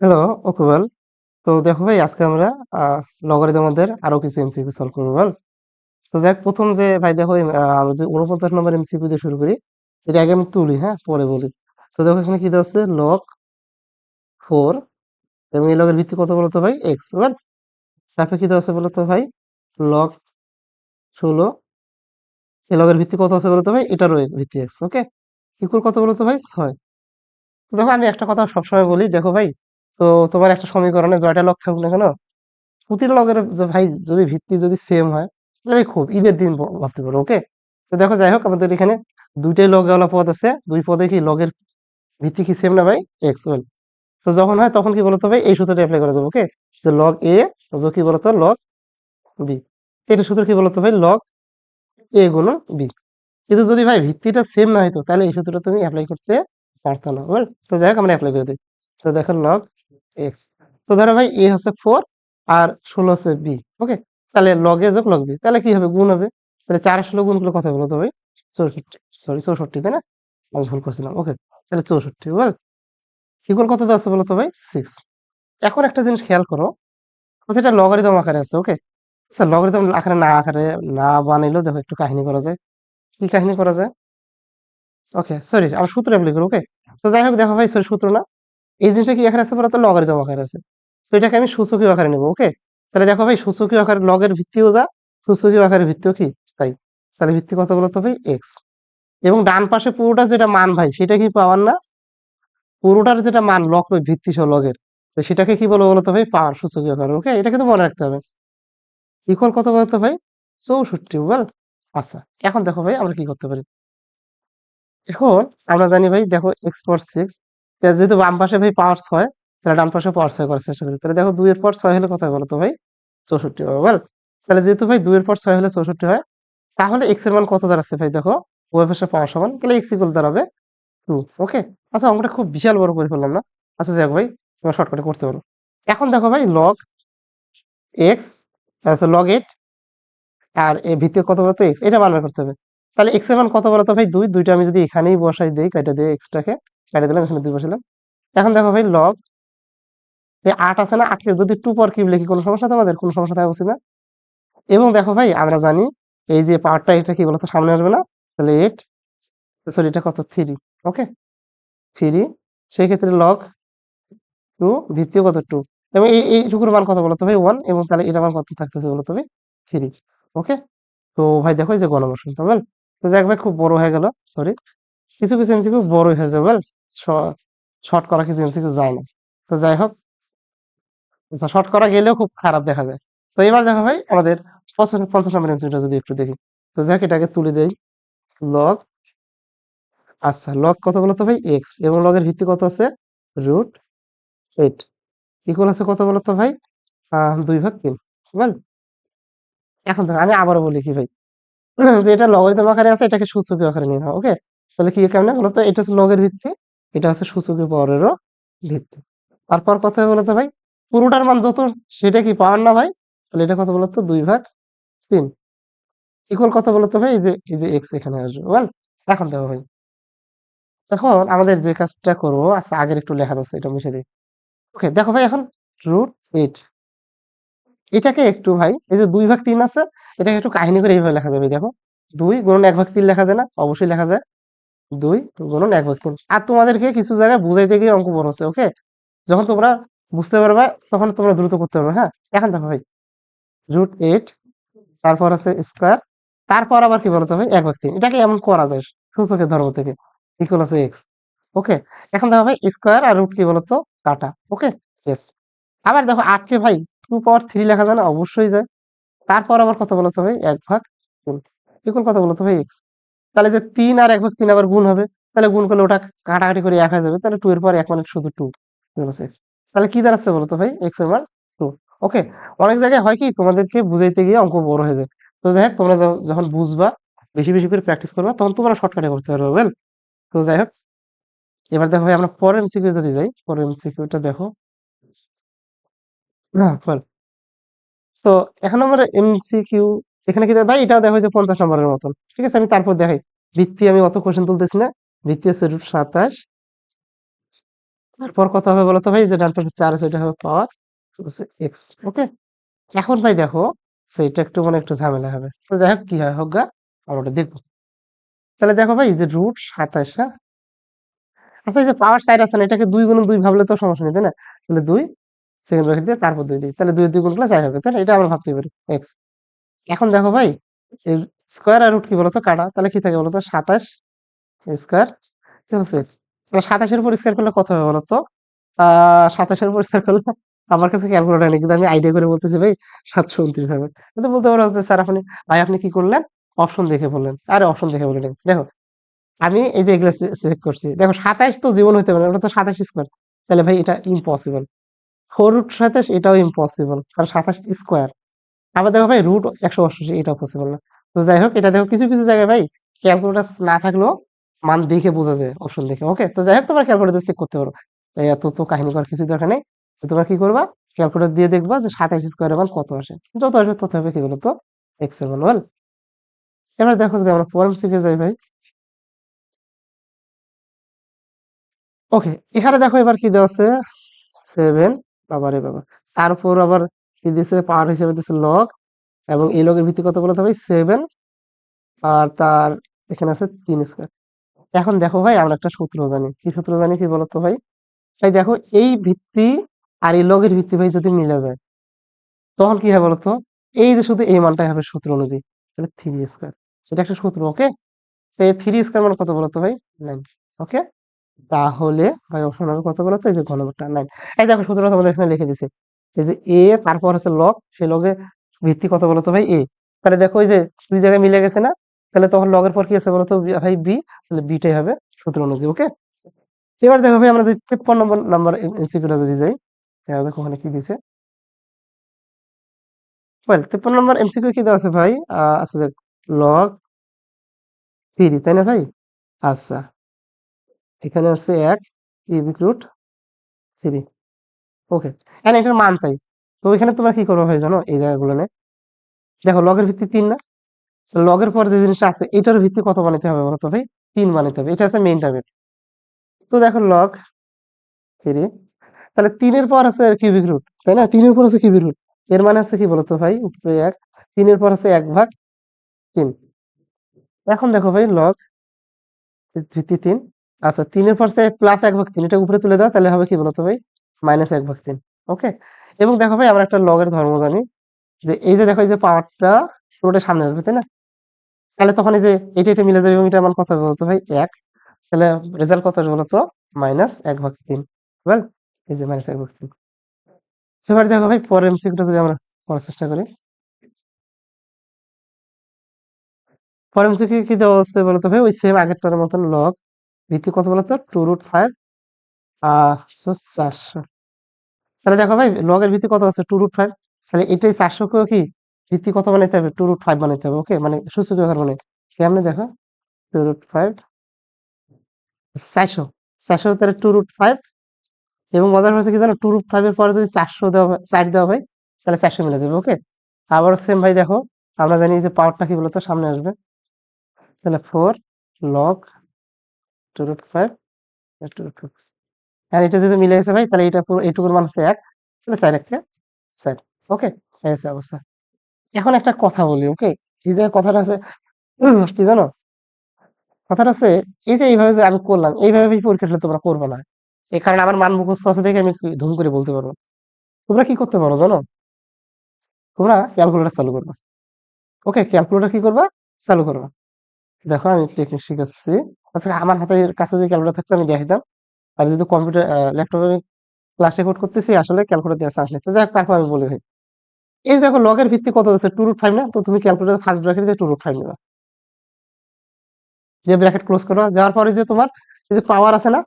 Hello ওকুয়াল তো দেখো ভাই, আজকে আমরা লগারিদমদের আরও কিছু এমসিকিউ সলভ করব বল তো যাক, প্রথম যে ভাই দেখো আমরা যে উনপঞ্চাশ নম্বর এমসিকিউ দিয়ে শুরু করি, এটা আগে আমি তুলি হ্যাঁ? পরে বলি। তো দেখো এখানে কি আছে? লগ ফোর এবং এই লগের ভিত্তি কত বলতো ভাই? এক্স বল তারপরে কি আছে বলতো ভাই? লগ ষোলো, এই লগের ভিত্তি কত আছে বলতো ভাই? এটারও ভিত্তি এক্স ওকে ইকুয়াল কত বলতো ভাই? ছয়। তো দেখো আমি একটা কথা সবসময় বলি, দেখো ভাই তো তোমার একটা সমীকরণে জয়টা লগ থাকুক না কেন? প্রতিটা লগের ভাই যদি ভিত্তি যদি সেম হয় তাহলে ভাই খুব ঈদের দিন ভাবতে পারো ওকে তো দেখো যাই হোক আমাদের এখানে দুইটাই লগ ওয়ালা পদ আছে দুই পদে কি লগের ভিত্তি কি সেম না ভাই? এক্স ওয়েল তো যখন হয় তখন কি বলতো ভাই? এই সূত্রটা অ্যাপ্লাই করা যাবে ওকে যে লগ এ কি বলতো? লগ বি এটা সূত্র কি বলতো ভাই? লগ এ গুণ বি কিন্তু যদি ভাই ভিত্তিটা সেম না হইতো তাহলে এই সূত্রটা তুমি অ্যাপ্লাই করতে পারতো না well, তো যাই হোক আমরা অ্যাপ্লাই করে দিই। তো দেখো লগ এক্স তো ধরো ভাই এ হচ্ছে ফোর আর ষোলো হচ্ছে বি ওকে তাহলে লগ যোগ লগ বি তাহলে কি হবে? গুণ হবে। তাহলে চার ষোলো গুণ করলে কথা বলতো ভাই? চৌষট্টি সরি চৌষট্টি, তাই না? আমি ভুল করছিলাম ওকে তাহলে চৌষট্টি বল ইকুয়াল কত আছে বলতো ভাই? সিক্স এখন একটা জিনিস খেয়াল করো সেটা লগারিদম আকারে আছে ওকে স্যার লগারিদম আকারে না আকারে না বানাইলেও দেখো একটু কাহিনী করা যায়। কি কাহিনী করা যায়? ওকে সরি আমার সূত্র অ্যাপ্লাই করি ওকে তো যাই হোক, দেখো ভাই, সরি, সূত্র না। এই জিনিসটা কি আকারে আছে? বলতো লগারিদম আকারে আছে। তো এটাকে আমি সূচকীয় আকারে নেব ওকে তাহলে দেখো ভাই, সূচকীয় আকারে লগের ভিত্তিও যা, সূচকীয় আকারের ভিত্তিও কি? তাই। তাহলে ভিত্তি কত বলতো ভাই? এক্স এবং ডান পাশে পুরোটা যেটা মান ভাই, সেটা কি পাওয়ার না? পুরোটার যেটা মান ওই ভিত্তি সহ লগের তো সেটাকে কি বলব বলতো ভাই? পাওয়ার সূচকীয় আকার ওকে এটা কিন্তু মনে রাখতে হবে। ইকুয়াল কত বলতো ভাই? চৌষট্টি বল আচ্ছা এখন দেখো ভাই, আমরা কি করতে পারি? এখন আমরা জানি ভাই, দেখো এক্স পাওয়ার সিক্স যেহেতু বাম পাশে ভাই পাওয়ার ছয়, তাহলে ডান পাশে পাওয়ার ছয় করার চেষ্টা করি। তাহলে দেখো দুইয়ের পর ছয় হলে কথা বলো তো ভাই? চৌষট্টি হবে, বল। তাহলে যেহেতু ভাই দুইয়ের পর ছয় হলে চৌষট্টি হয়, তাহলে এক্সের মান কত দাঁড়াচ্ছে ভাই দেখো? ওই পাশে পাওয়ার সমান, তাহলে এক্স ইকুয়াল দাঁড়াবে টু ওকে আচ্ছা অঙ্কটা খুব বিশাল বড় করে ফেললাম না? আচ্ছা যাক ভাই, তোমার শর্টকাটে করতে পারো। এখন দেখো ভাই লগ এক্স লগ এইট আর এ ভিত্তি কত বলতো এক্স এটা বার করতে হবে। তাহলে এক্সের মান কত বলতো ভাই? দুই, দুইটা আমি যদি এখানেই বসাই দিই, কেটে দিয়ে এক্সটাকে কেটে দিলাম, এখানে দুই বসালাম এখন দেখো ভাই লগ এই আট আছে না, আটকে যদি টু পর কিউব লিখি, কোনো সমস্যা তোমাদের কোনো সমস্যা থাকা উচিত না। এবং দেখো ভাই, আমরা জানি এই যে পাওয়ারটা এটা কি বলতো, সামনে আসবে না? তাহলে এইট সরি এটা কত? থ্রি ওকে থ্রি সেই ক্ষেত্রে লগ টু ভিত্তিও কত? টু এবং এই এইটুকুর মান কত বলতো ভাই? ওয়ান এবং তাহলে এটা মান কত থাকতেছে বলতো ভাই? থ্রি ওকে তো ভাই, দেখো এই যে গণবর্ষণটা বল তো যাক ভাই, খুব বড় হয়ে গেল সরি কিছু কিছু এমসিকিউ বড় হয়ে যাবে বল শর্ট করা কিছু এমসিকিউ যায় না তো যাই হোক আচ্ছা শর্ট করা গেলেও খুব খারাপ দেখা যায়। তো এবার দেখো ভাই, আমাদের পঞ্চাশ পঞ্চাশ নম্বর এমসিকিউটা যদি একটু দেখি। তো যাক এটাকে তুলে দেই। লগ আচ্ছা লগ কত বলতো ভাই? এক্স এবং লগের ভিত্তি কত আছে? রুট এইট ইকুয়াল আছে কত বলতো ভাই? দুই ভাগ তিন। বল এখন দেখো, আমি আবারও বলি কি ভাই? যে এটা আকারে আছে, এটাকে সূচকীয় আকারে নিয়ে নাও ওকে তাহলে কি, কেমন বলতো এটা হচ্ছে লগের ভিত্তি। এটা হচ্ছে সূচকীয় পাওয়ারেরও ভিত্তি। তারপর কথা বলতো ভাই, পুরোটার মান যত, সেটা কি পাওয়ার না ভাই? তাহলে এটা কত বলতো দুই ভাগ তিন। ইকুয়াল কত বলতো ভাই, এই যে এই যে এক্স এখানে আসবে। বল এখন দেখো ভাই। এখন আমাদের যে কাজটা করব আচ্ছা আগের একটু লেখা আছে, এটা মুছে দিই। ওকে দেখো ভাই, এখন রুট এইট এটাকে একটু ভাই, এই যে দুই ভাগ তিন আছে, এটাকে একটু কাহিনী করে এইভাবে লেখা যাবে, দেখো। দুই গুণন এক ভাগ তিন লেখা যায় না, অবশ্যই লেখা যায়। দুই গুণন এক তিন আর তোমাদেরকে কিছু জায়গায় বুঝাইতে গিয়ে অঙ্ক বড় ওকে যখন তোমরা বুঝতে পারবে, তখন তোমরা দ্রুত করতে পারবে হ্যাঁ? এখন দেখো ভাই রুট এইট তারপর আছে স্কোয়ার তারপর আবার কি বলতে হবে? এক তিন এটাকে এমন করা যায়, সূচকের ধর্ম থেকে ইকুয়াল আছে এক্স ওকে এখন দেখো ভাই স্কোয়ার আর রুট কি বলতো? কাটা ওকে ইয়েস আবার দেখো আটকে ভাই টু পাওয়ার থ্রি লেখা যায় না, অবশ্যই যায়। তারপর আবার কত বলতে হবে? এক ভাগ ইকুয়াল কত বলতে হবে? এক্স তাহলে যে তিন আর এক তিন আবার গুণ হবে, তাহলে গুণ করলে ওটা কাটাকাটি করে এক হয়ে যাবে, তাহলে টু এর পর এক মানে শুধু টু তাহলে কি দাঁড়াচ্ছে বলতো ভাই? এক্সের মান টু ওকে অনেক জায়গায় হয় কি, তোমাদেরকে বুঝাইতে গিয়ে অঙ্ক বড় হয়ে যায়। তো যাই হোক, তোমরা যখন বুঝবা, বেশি বেশি করে প্র্যাকটিস করবা, তখন তোমরা শর্টকাটে করতে পারবে ওয়েল তো যাই হোক, এবার দেখো ভাই, আমরা পরের এমসিকিউ যদি যাই, পরের এমসিকিউটা দেখো। না বল তো এক নম্বরে এমসিকিউ এখানে কি? ভাই, এটাও দেখো যে পঞ্চাশ নম্বরের মতন। ঠিক আছে, আমি তারপর দেখাই। ভিত্তি আমি অত কোশ্চেন তুলতেছি না। ভিত্তি আছে রুট সাতাশ। তারপর কত হবে বলো তো ভাই? যে ডান পাশে চার আছে, এটা হবে পাওয়ার। এক্স ওকে এখন ভাই দেখো, সেইটা একটু মানে একটু ঝামেলা হবে। তো যাই হোক, কি হয় হোক গা আমরা ওটা দেখব। তাহলে দেখো ভাই যে রুট সাতাশ হ্যাঁ? আচ্ছা এই যে পাওয়ার সাইড আছে না, এটাকে দুই গুণ দুই ভাবলে তো সমস্যা নেই, তাই না? তাহলে দুই সেকেন্ড ব্র্যাকেট দিয়ে তারপর দুই দিই। তাহলে দুই দুই গুণ করলে চার হবে, তাই না? এটা আমরা ভাবতে পারি এক্স এখন দেখো ভাই স্কোয়ার আর রুট কি বলতো? কাটা। তাহলে কি থাকে বলতো? সাতাশ স্কোয়ার কি হচ্ছে সাতাশের উপর স্কোয়ার করলে কত হবে বলতো? সাতাশের উপর স্কোয়ার করলে আমার কাছে ক্যালকুলেটার নেই, কিন্তু আমি আইডিয়া করে বলতেছি ভাই, সাতশো উনত্রিশ হবে। কিন্তু বলতে পারো যে স্যার আপনি, ভাই আপনি কি করলেন? অপশন দেখে বললেন। আরে অপশন দেখে বললেন দেখো, আমি এই যে এগুলো চেক করছি। দেখো, সাতাশ তো জীবন হইতে পারে ওটা তো সাতাশ স্কোয়ার তাহলে ভাই এটা ইম্পসিবল ফোর রুট সাতাশ এটাও ইম্পসিবল কারণ সাতাশ স্কোয়ার আবার দেখো ভাই রুট একশো অষ্টাশি এটাও পসিবল না। তো যাই হোক, এটা দেখো কিছু কিছু জায়গায় ভাই ক্যালকুলেটার না থাকলেও মান দেখে বোঝা যায় অপশন দেখে। ওকে তো যাই হোক, তোমার ক্যালকুলেটার চেক করতে পারো। এত তো কাহিনী করার কিছু দরকার নেই। তো তোমরা কি করবা? ক্যালকুলেটর দিয়ে দেখবা যে সাতাইশ স্কোয়ারের মান কত আসে। যত আসবে তত হবে কি বলতো? এক্সের মান বল এবার দেখো যদি আমরা ফর্ম শিখে যাই ভাই। ওকে এখানে দেখো এবার কি দেওয়া আছে? সেভেন বাবারে বাবা। তারপর আবার কি দিছে পাওয়ার হিসেবে দিছে লগ এবং এই লগের ভিত্তি কত বলতে ভাই সেভেন আর তার এখানে আছে তিন স্কোয়ার এখন দেখো ভাই, আমরা একটা সূত্র জানি। কি সূত্র জানি কি বলতো ভাই? তাই দেখো, এই ভিত্তি আর এই লগের ভিত্তি ভাই যদি মিলে যায়, তখন কি হবে বলতো? এই যে শুধু এই মানটাই হবে সূত্র অনুযায়ী। তাহলে থ্রি স্কোয়ার এটা একটা সূত্র ওকে তো এই থ্রি স্কোয়ার মানে কত বলতো ভাই? নাইন ওকে তাহলে ভাই অপশন হবে কত বলতো? এই যে ঘন নম্বরটা নাইন এই দেখো সূত্র তোমাদের এখানে লিখে দিছে। এই যে এ তারপর আছে লগ সেই লগে ভিত্তি কত বলতো ভাই? এ তাহলে দেখো এই যে দুই জায়গায় মিলে গেছে না? তাহলে তখন লগের পর কি আছে বলতো ভাই বি তাহলে বিটাই হবে সূত্র অনুযায়ী ওকে এবার দেখো ভাই আমরা যে তেপ্পন্ন নম্বর, নাম্বার এমসিকিউটা যদি যাই, দেখো ওখানে কি দিছে। ওয়েল তেপ্পন্ন নম্বর এমসিকিউ কি দেওয়া আছে ভাই? আচ্ছা যাক লগ থ্রি তাই না ভাই? আচ্ছা। এখানে আছে এক cubic root three okay and এটার মান চাই। তো এখানে তোমরা কি করবে ভাই জানো? এই জায়গাগুলো দেখো লগের ভিত্তি তিন না? লগের পর যে জিনিসটা আছে, এটার ভিত্তি কত বানাতে হবে বলতো ভাই? তিন বানাতে হবে। এটা আছে মেইন টার্গেট তো দেখো লগ থ্রি তাহলে তিনের পর আছে কিউবিক রুট তাই না? তিনের পর আছে কিউবিক রুট এর মানে আছে কি বলতো ভাই? উপরে এক। তিনের পর আছে এক ভাগ তিন। এখন দেখো ভাই লগ ভিত্তি তিন। আচ্ছা তিনের পর প্লাস এক ভাগ তিন। এটা উপরে তুলে দাও, তাহলে হবে কি বলতো ভাই? মাইনাস এক ভাগ তিন ওকে এবং দেখো ভাই, আমরা একটা লগের ধর্ম জানি। যে এই যে দেখো, এই যে পাওয়ারটা পুরোটা সামনে আসবে, তাই না? তাহলে তখন এই যে এটা এটা মিলে যাবে এবং এটা মান কত বলতো ভাই? এক। তাহলে রেজাল্ট কত আসবে বলতো? মাইনাস এক ভাগ তিন। ওয়েল এই যে মাইনাস এক ভাগ তিন। এবার দেখো ভাই, পরের এমসিকিউটা যদি আমরা করার চেষ্টা করি। পরের এমসিকিউ কি দেওয়া হচ্ছে বলতো ভাই? ওই সেম আগেরটার মতন লগ ভিত্তি কত বলতো? টু রুট ফাইভ আহ চারশো। তাহলে দেখো ভাই লগের ভিত্তি কত আছে? টু রুট ফাইভ তাহলে এটাই চারশোকেও কি? ভিত্তি কত বানাইতে হবে? টু রুট ফাইভ বানাইতে হবে ওকে মানে সূচক আকার মানে কেমনে দেখো টু রুট ফাইভ চারশো। চারশো তাহলে টু রুট ফাইভ এবং মজার হচ্ছে কি জানো? টু রুট ফাইভ এর পরে যদি চারশো দেওয়া হয়, চার দেওয়া হয়, তাহলে চারশো মিলে যাবে ওকে আবার সেম ভাই দেখো, আমরা জানি যে পাওয়ারটা কি বলতো? সামনে আসবে। তাহলে four log two root five two root five আর এটা যদি মিলে গেছে ভাই, তাহলে এটা পুরো, এইটুকুর মান হচ্ছে এক। তাহলে স্যার একটা স্যার ওকে এই হচ্ছে অবস্থা। এখন একটা কথা বলি ওকে এই যে কথাটা আছে কি জানো? কথাটা আছে এই যে এইভাবে যে আমি করলাম, এইভাবে পরীক্ষাটা তোমরা করবে না। এই কারণে আমার মান মুখস্থ আছে দেখে আমি ধুম করে বলতে পারব। তোমরা কি করতে পারো জানো? তোমরা ক্যালকুলেটর চালু করবে। ওকে ক্যালকুলেটর কি করবা? চালু করবা। দেখো আমি টেকনিক শিখাচ্ছি। আচ্ছা আমার হাতে কাছে যে ক্যালকুলেটর থাকতো, আমি দেখাইতাম আর যদি কম্পিউটার ল্যাপটপে আমি ক্লাস রেকর্ড করতেছি, আসলে ক্যালকুলেটর দিয়ে চান্স নিতে যাই তারপর আমি বলি ভাই, এই যে দেখো লগের ভিত্তি কত হচ্ছে? টু রুট ফাইভ না? তো তুমি ক্যালকুলেটর ফার্স্ট ব্র্যাকেট দিয়ে টু রুট ফাইভ নেবা। দিয়ে ব্র্যাকেট ক্লোজ করো যাওয়ার পরে যে তোমার যে পাওয়ার আছে না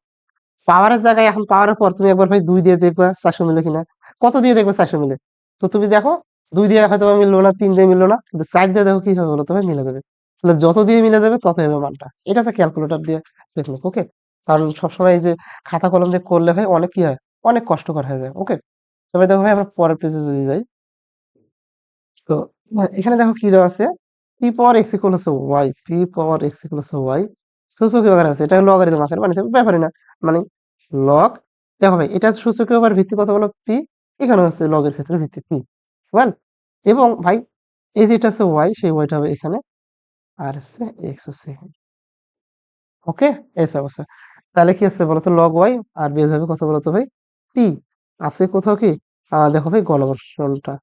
পাওয়ারের জায়গায় এখন পাওয়ারের পর তুমি একবার ভাই দুই দিয়ে দেখবা চারশো মিলে কিনা। কত দিয়ে দেখবে চারশো মিলে? তো তুমি দেখো, দুই দিয়ে হয়তো মিললো না, তিন দিয়ে মিললো না, কিন্তু চার দিয়ে দেখো কি হবে বলো তবে মিলে যাবে। তাহলে যত দিয়ে মিলে যাবে তত হবে মানটা। এটা হচ্ছে ক্যালকুলেটর দিয়ে টেকনিক ওকে কারণ সবসময় এই যে খাতা কলম দিয়ে করলে ভাই অনেক কি হয়, অনেক কষ্টকর হয়ে যায় ওকে তবে দেখো ভাই, আমরা পরের পেজে যদি যাই। তো এখানে দেখো কি দেওয়া আছে? পি পাওয়ার এক্স ইকুয়াল হচ্ছে Y P power x equal হচ্ছে ওয়াই সূচক আকারে আছে, এটা লগারিদম আকারে মানে ব্যাপারই না মানে লগ দেখো ভাই, এটা সূচকীয় আবার ভিত্তি কত বলো পি এখানে হচ্ছে লগের ক্ষেত্রে ভিত্তি পি ওয়েল এবং ভাই, এই যেটা আছে ওয়াই সেই ওয়াইটা হবে এখানে, আর হচ্ছে এক্স আছে ওকে এই অবস্থা তাহলে কি আছে বলতো? লগ ওয়াই আর বেজ হবে কত বলতো ভাই? পি আছে কোথাও কি? দেখো ভাই গণবর্ষণটা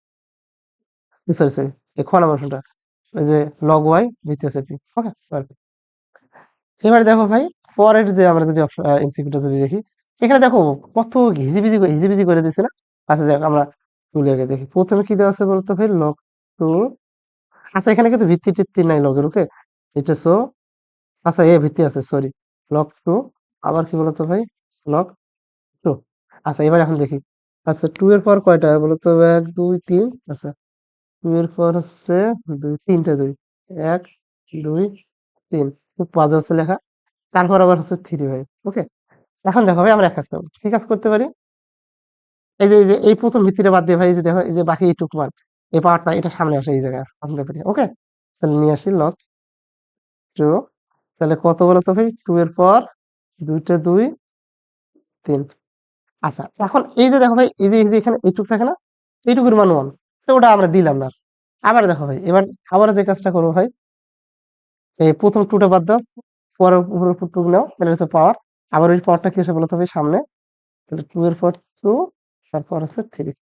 সরি সরি এই খনাবর্ষণটা ওই যে লগ ওয়াই ভিত্তি আছে পি ওকে এবার দেখো ভাই, পরের যে আমরা যদি এমসিকিউটা যদি দেখি, এখানে দেখো কত হিজিবিজি হিজিবিজি করে দিছে না? আচ্ছা যাক, আমরা তুলে আগে দেখি। প্রথমে কি দেওয়া আছে বলতো ভাই? লগ টু আচ্ছা এখানে কিন্তু ভিত্তি টিত্তি নাই লগের ওকে এটা সো আচ্ছা এ ভিত্তি আছে সরি লগ টু আবার কি বলতো ভাই? লগ টু আচ্ছা এবার এখন দেখি। আচ্ছা টু এর পর কয়টা? বলতো এক, দুই, তিন। আচ্ছা টু এর পর হচ্ছে দুই, তিনটা দুই। এক, দুই, তিন। খুব পাঁচ আছে লেখা। তারপর আবার হচ্ছে থ্রি ভাই। ওকে এখন দেখো ভাই, আমরা এক কাজ করব। কি কাজ করতে পারি? এই যে এই যে, এই প্রথম ভিত্তিটা বাদ দিয়ে ভাই যে দেখো, এই যে বাকি এইটুকু মান। এই পাওয়ারটা এটা সামনে আসে এই জায়গায় আনতে পারি ওকে তাহলে নিয়ে আসি লগ টু তাহলে কত বলো তো ভাই? টু এর পর দুইটা দুই, তিন। আচ্ছা এখন এই যে দেখো ভাই, এই যে এই যে এখানে এইটুকু থাকে না, এইটুকুর মান ওয়ান তো ওটা আমরা দিলাম না। আবার দেখো ভাই, এবার আবার যে কাজটা করব ভাই, এই প্রথম টুটা বাদ দাও পরের উপরের টুকু নাও, তাহলে হচ্ছে পাওয়ার আবার ওই পাওয়ারটা কি এসে বলতে হবে সামনে? তাহলে টু এর পর টু তারপর হচ্ছে থ্রি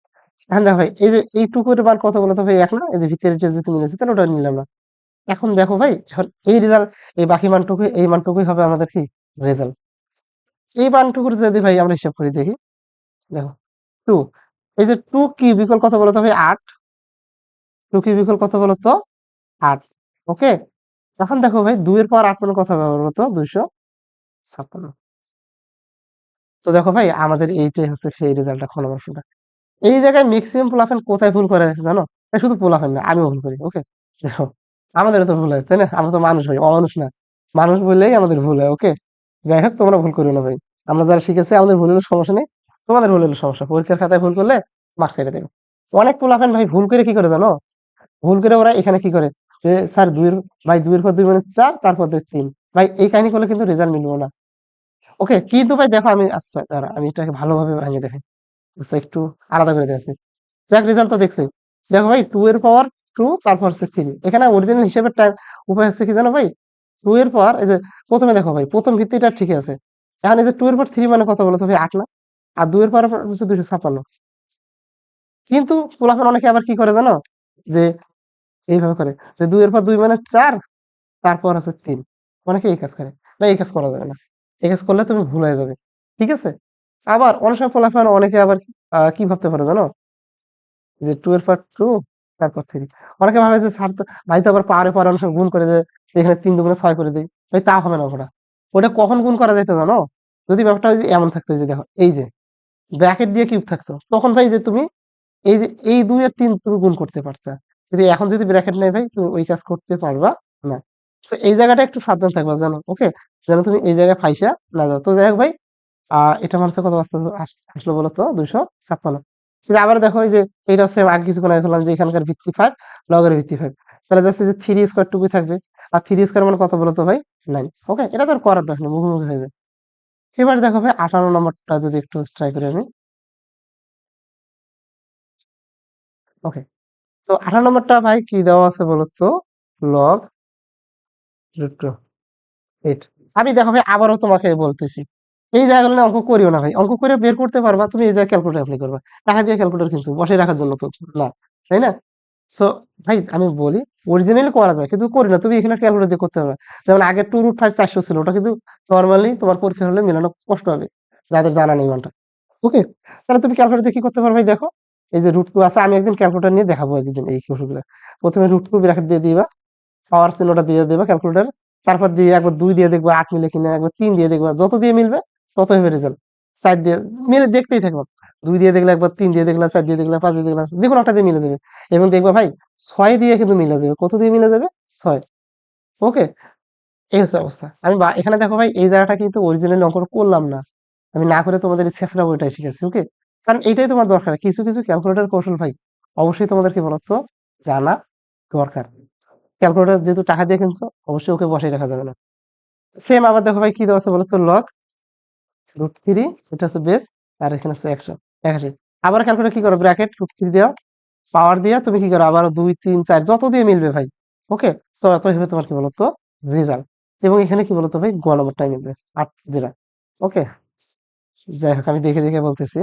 এখন দেখো ভাই, এই যে এই টুকুর মান কত বলতে ভাই, এক না? এই যে ভিতরের যে তুমি নিয়েছে তাহলে ওটা নিলাম না। এখন দেখো ভাই এখন এই রেজাল্ট এই বাকি মানটুকু এই মানটুকুই হবে আমাদের কি? রেজাল্ট এই মানটুকুর যদি ভাই আমরা হিসাব করি দেখি, দেখো টু এই যে টু কি বিকল কত বলতো ভাই? আট। টু কি বিকল কত বলতো? আট। ওকে এখন দেখো ভাই, দুইয়ের পর আট মানে কত বলতো? দুইশো ছাপ্পান্ন। তো দেখো ভাই, আমাদের এইটাই হচ্ছে সেই রেজাল্টটা খনবর্ষটা এই জায়গায় ম্যাক্সিমাম পোলাফেন কোথায় ভুল করে জানো? শুধু পোলাফেন না, আমিও ভুল করি ওকে দেখো, আমাদের তো ভুল হয়, তাই না? আমরা তো মানুষ হই অমানুষ না। মানুষ বললেই আমাদের ভুল হয় ওকে যাই হোক, তোমরা ভুল করিও না ভাই। আমরা যারা শিখেছি, আমাদের ভুল হলে সমস্যা নেই। তোমাদের ভুল হলে সমস্যা, পরীক্ষার খাতায় ভুল করলে মার্কস কেটে দেবে। অনেক পোলাফেন ভাই, ভুল করে কি করে জানো? ভুল করে ওরা এখানে কি করে? যে স্যার দুইয়ের, ভাই দুইয়ের পর দুই মানে চার, তারপর তিন। ভাই, এই কাহিনী করলে কিন্তু রেজাল্ট মিলবো না। ওকে, কিন্তু ভাই দেখো আমি আচ্ছা দাঁড়া, আমি এটাকে ভালোভাবে ভাঙিয়ে দেখি আচ্ছা একটু আলাদা করে দিয়েছি যাক রেজাল্ট তো দেখছি। দেখো ভাই টু এর পাওয়ার টু তারপর হচ্ছে থ্রি এখানে অরিজিনাল হিসেবে উপায় হচ্ছে কি জানো ভাই? টু এর পর এই যে, প্রথমে দেখো ভাই, প্রথম ভিত্তিটা ঠিক আছে। এখন এই যে টু এর পর থ্রি মানে কত বলো তো ভাই? আট না? আর দুইয়ের পর হচ্ছে দুইশো ছাপ্পান্ন। কিন্তু পোলাপেন অনেকে আবার কি করে জানো? যে এইভাবে করে। যে দুইয়ের পর দুই মানে চার, তারপর আছে তিন। অনেকে এই কাজ করে। না, এই কাজ করা যাবে না। এই কাজ করলে তুমি ভুল হয়ে যাবে। ঠিক আছে? আবার অনেক সময় ফলাফল অনেকে আবার কি ভাবতে পারে জানো? যে টু এর পর টু তারপর থ্রি অনেকে ভাবে যে স্যার তো, ভাই তো আবার পারে পরে অনেক সময় গুণ করে যে এখানে তিন দুগুণে ছয় করে দেয় ভাই তা হবে না ওটা। ওটা কখন গুণ করা যেত জানো? যদি ব্যাপারটা যে এমন থাকতো যে দেখো, এই যে ব্র্যাকেট দিয়ে কিউব থাকতো, তখন ভাই যে তুমি এই যে, এই দুই আর তিন তুমি গুণ করতে পারতা। যদি এখন যদি ব্র্যাকেট নেই ভাই, তুমি ওই কাজ করতে পারবা না। তো এই জায়গাটা একটু সাবধান থাকবা জানো ওকে যেন তুমি এই জায়গায় ফাইসা না যাও। তো যাই হোক ভাই, আহ, এটা মানুষের কত বাস্তব আসলো বলতো দুইশো ছাপ্পান্ন। কিন্তু আবার দেখো যে এটা হচ্ছে আগে কিছুক্ষণ আগে বললাম যে এখানকার ভিত্তি ফাইভ লগের ভিত্তি ফাইভ তাহলে জাস্ট যে থ্রি স্কোয়ার টুকুই থাকবে? আর থ্রি স্কোয়ার মানে কত বলতো ভাই? নাইন ওকে এটা তো আর করার দরকার নেই, মুখোমুখি হয়ে যায় এবার দেখো ভাই আঠারো নম্বরটা যদি একটু ট্রাই করি আমি। ওকে তো আঠারো নম্বরটা ভাই কি দেওয়া আছে বলতো? লগ এইট আমি দেখো ভাই আবারও তোমাকে বলতেছি। এই জায়গাগুলো অঙ্ক করিও না ভাই। অঙ্ক করে বের করতে পারবা, তুমি এই জায়গায় ক্যালকুলেটর অ্যাপ্লাই করবা। টাকা দিয়ে ক্যালকুলেটর কিনছো বসে রাখার জন্য তো না, তাই না? সো ভাই, আমি বলি অরিজিনালি করা যায়, কিন্তু করি না। তুমি এখানে ক্যালকুলেটর দিয়ে করতে পারবে যেমন আগে টু রুট ফাইভ চারশো ছিল, ওটা কিন্তু নর্মালি তোমার পরীক্ষা হলে মেলানো কষ্ট হবে, যাদের জানা নেই মানটা ওকে তাহলে তুমি ক্যালকুলেটর দিয়ে করতে পারবে ভাই, দেখো, এই যে রুট টু আছে, আমি একদিন ক্যালকুলেটর নিয়ে দেখাবো একদিন এই কৌশলগুলো। প্রথমে রুট টু ব্র্যাকেট দিয়ে দিবা পাওয়ার চিহ্নটা দিয়ে দেবা ক্যালকুলেটর তারপর দিয়ে একবার দুই দিয়ে দেখব আট মিলে কিনা, একবার তিন দিয়ে দেখব, যত দিয়ে মিলবে তত হবে রেজাল্ট সাইড দিয়ে, মিলে দেখতেই থাকব। দুই দিয়ে দেখলে একবার, তিন দিয়ে দেখলাম চার দিয়ে দেখলাম পাঁচ দিয়ে দেখলে যে কোনো একটা দিয়ে মিলে যাবে। এবং দেখবা ভাই, ছয় দিয়ে কিন্তু মিলে যাবে। কত দিয়ে মিলে যাবে? ছয়। ওকে? এই হচ্ছে অবস্থা। আমি এখানে দেখো ভাই, এই জায়গাটা কিন্তু অরিজিনালি অঙ্ক করলাম না। আমি না করে তোমাদের ছেঁচড়া বইটাই শিখেছি, ওকে? কারণ এটাই তোমার দরকার। কিছু কিছু ক্যালকুলেটর কৌশল ভাই, অবশ্যই তোমাদের কি বলতো জানা দরকার। ক্যালকুলেটর যেহেতু টাকা দিয়ে কিনছো, অবশ্যই ওকে বসাই রাখা যাবে না। সেম আবার দেখো ভাই, কি দেওয়া আছে বলতো লগ রুট থ্রি এটা হচ্ছে বেস আর এখানে আছে একশো আবার ক্যালকুলেট কি করো? ব্র্যাকেট রুট থ্রি দেওয়া পাওয়ার দিয়া তুমি কি করো? আবার দুই তিন চার যত দিয়ে মিলবে ভাই ওকে তো এত হিসেবে তোমার কি বলতো? রেজাল্ট এবং এখানে কি বলতো ভাই? গ নম্বরটাই মিলবে আট যেটা ওকে যাই হোক আমি দেখে দেখে বলতেছি।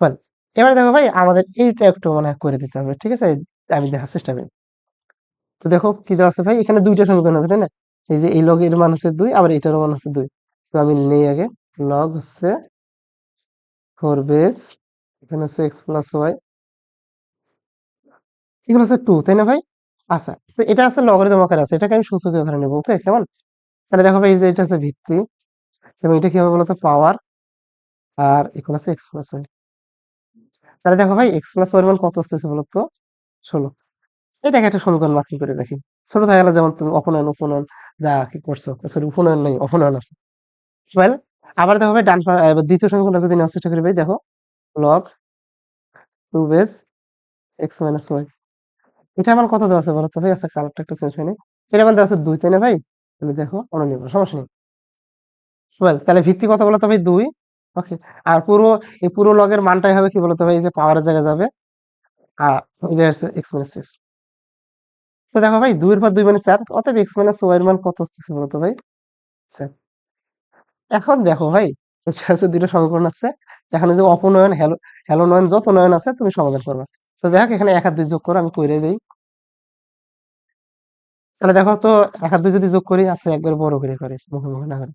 Well, এবারে দেখো ভাই আমাদের এইটা একটু মনে করে দিতে হবে ঠিক আছে? আমি দেখার চেষ্টা করি। তো দেখো কি দেওয়া আছে ভাই? এখানে দুইটা সমীকরণ হবে তাই না? এই যে এই লগ এর হচ্ছে দুই আবার এটারও মান হচ্ছে দুই। তো আমি নেই আগে লগ হচ্ছে ফোর বেস এখানে হচ্ছে এক্স প্লাস ওয়াই এগুলো হচ্ছে টু তাই না ভাই? আচ্ছা তো এটা আছে লগারিদম আকারে আছে, এটাকে আমি সূচকীয় আকারে নেব ওকে কেমন? তাহলে দেখো ভাই যে এটা আছে ভিত্তি, এবং এটা কি হবে বলতো? পাওয়ার আর এখানে আছে এক্স প্লাস ওয়াই তাহলে দেখো ভাই এক্স প্লাস ওয়াই মান কত আসতেছে বলতো? ষোলো। এটাকে একটা সমীকরণ মার্কিং করে রাখি ছোট থাকলে যেমন তুমি, অপনয়ন, উপনয়ন, যা কি করছ সরি উপনয়ন নেই, অপনয়ন আছে। আবার দেখো ভাই, ডান দ্বিতীয় সমীকরণ যদি নেওয়ার চেষ্টা করি ভাই, দেখো log two base x minus Y এটা আমার কত দেওয়া আছে বলো তো ভাই? আচ্ছা কালারটা একটু চেঞ্জ হয়নি। এটা আমার দেওয়া আছে দুই, তাই না ভাই? তাহলে দেখো অননির্ভর সমস্যা নেই। ওয়েল তাহলে ভিত্তি কত বলতো ভাই? দুই। ওকে আর পুরো, এই পুরো লগের মানটাই হবে কি বলতো ভাই? এই যে পাওয়ারের জায়গায় যাবে। আর এই যে এক্স মাইনাস সিক্স তো দেখো ভাই, দুইয়ের পর দুই মানে চার, অতএব এক্স মাইনাস ওয়াই এর মান কত আসতেছে বলতো ভাই? চার। এখন দেখো ভাই আছে দুটো সমীকরণ আছে। এখন যে অপনয়ন হ্যালো হ্যালো নয়ন যত নয়ন আছে তুমি সমাধান করবা। তো যাই হোক, এখানে এক আর দুই যোগ করো, আমি কইরে দেই। তাহলে দেখো তো, এক আর দুই যদি যোগ করি, আছে একবার বড় করে করে, মুখে মুখে না করে।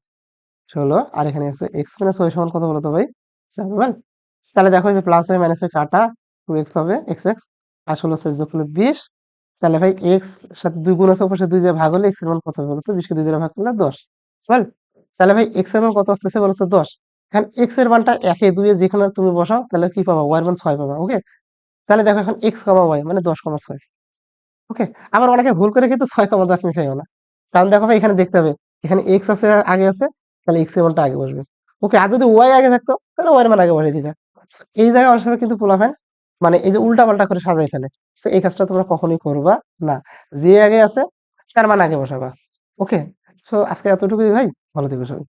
ষোলো আর এখানে আছে এক্স মাইনাস ওয়াই সমান কত বলতো ভাই? চার বল তাহলে দেখো যে প্লাস ওয়াই মাইনাস ওয়াই কাটা টু এক্স হবে এক্স এক্স আর ষোলো সাইজ যোগ করলে বিশ। তাহলে ভাই এক্স সাথে দুই গুণ আছে অপর সাথে দুই যে ভাগ হলে এক্সের মান কত হবে বলতো? বিশকে দুই দ্বারা ভাগ করলে দশ বল তাহলে ভাই এক্সের মান কত আসতেছে বলতো? দশ। এখন এক্সের মানটা একে দুইয়ে যেখানে তুমি বসাও, তাহলে কি পাবা? ওয়াই এর মান ছয় পাবা ওকে তাহলে দেখো এখন এক্স কমা ওয়াই মানে দশ কমা ছয় ওকে আবার অনেকে ভুল করে কিন্তু ছয় কমা দশ মিশাইও না। কারণ দেখো ভাই, এখানে দেখতে হবে, এখানে এক্স আছে, আগে আছে, তাহলে এক্সের মানটা আগে বসবে ওকে আর যদি ওয়াই আগে থাকতো, তাহলে ওয়াই মান আগে বসিয়ে দিতে এই জায়গায় অনেক সময় কিন্তু পোলাফেন মানে এই যে উল্টা পাল্টা করে সাজাই ফেলে এই কাজটা তোমরা কখনোই করবা না। যে আগে আছে, তার মান আগে বসাবা ওকে সো আজকে এতটুকুই ভাই। ভালো থেকো সবাই।